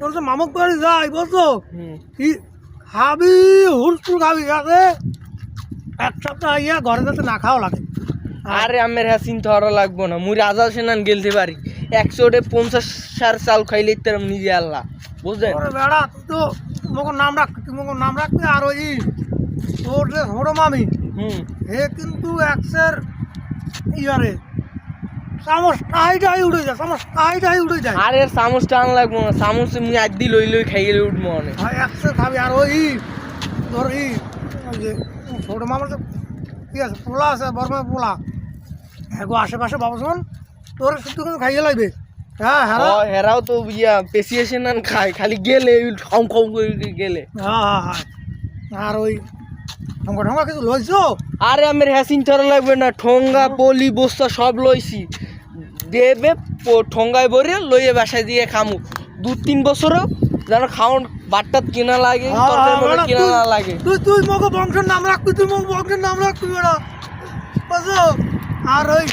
তোর তো মামুক বাড়ি যাই বলছো কি খাবি? হুলচুল খাবি যাতে এক সপ্তাহ ইয়া ঘরে যাতে না খাওয়া লাগে। আরে আমের হ্যাঁ চিন্তা করা লাগবো না। মুই রাজা সেনান গেলতে পারি। একশোটে পঞ্চাশ সার চাল খাইলে তার নিজে আল্লাহ। বুঝলেন? বেড়া তুই তো তোমাকে নাম রাখ তুই নাম রাখতে আর ওই তোর যে হুম। হে কিন্তু একসের ইয়ারে। চামচটা আন লাগবো না চামচ মুই আদি লই লই খাই গেলে উঠবো অনেক। হয় একসে খাবি আর ওই ই ছোটো মামার কি আছে পোলা আছে বর্মা পোলা। হ্যাঁ গো আশেপাশে বাবা শোন তোর শুধু কিন্তু খাইয়ে লাগবে হ্যাঁ হেরাও তো ইয়া না খায় খালি গেলে খম খম করে গেলে। হ্যাঁ হ্যাঁ হ্যাঁ। আর ওই ঠঙ্গা ঠঙ্গা কিছু লইছো? আরে আমের হ্যাঁ চিন্তা লাগবে না ঠোঙ্গা পলি বস্তা সব লইছি। দেবে ঠোঙ্গায় ভরে লইয়ে বাসায় দিয়ে খামু। দু তিন বছরও যেন খাওন বাট্টাত কিনা লাগে কিনা না লাগে। তুই তুই মগো বংশের নাম রাখবি তুই মগো বংশের নাম রাখবি বেড়া। আর ওই